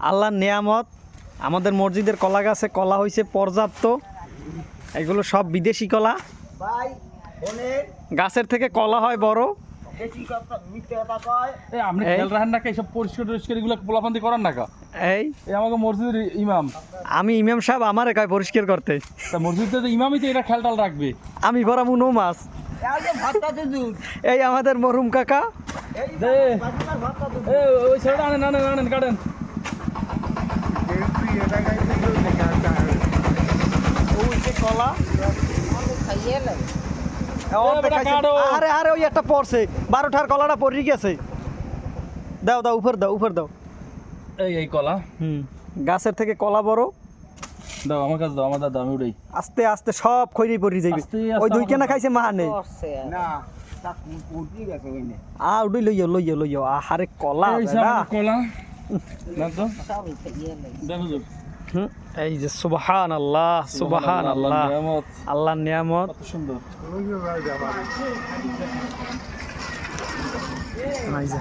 আল্লাহর নিয়ামত আমাদের মসজিদের কলা গাছে কলা হয়েছে পর্যাপ্ত। এগুলো সব বিদেশি কলা। ভাই গাছের থেকে কলা হয় বড়। আমি ইমাম সাহেব আমার একাই পরিষ্কার করতে। তা মসজিদের তো ইমামই তো এটা খেয়াল রাখবে। আমি মাছ। এই আমাদের মরহুম কাকা। ওই ছেলেটা আনেন আনেন আনেন কাটেন। আরে আরে ওই একটা পড়ছে। বারোটার কলাটা পড়ে গেছে। দাও দাও উপর দাও উপর দাও। এই এই কলা। হুম। গাছের থেকে কলা বড়। দাও আমার কাছে দাও আমার দাদা আমি উড়াই আস্তে আস্তে সব খৈরি পড়ি যাইবে। ওই দুই কেনা খাইছে মা নেই না আ উডি লইও লইও লইও। আহারে কলা কলা। দেখো এই যে সুবহান আল্লাহ সুবহান আল্লাহ আল্লাহর নিয়ামত। আল্লাহর নিয়ামত কত সুন্দর এই যে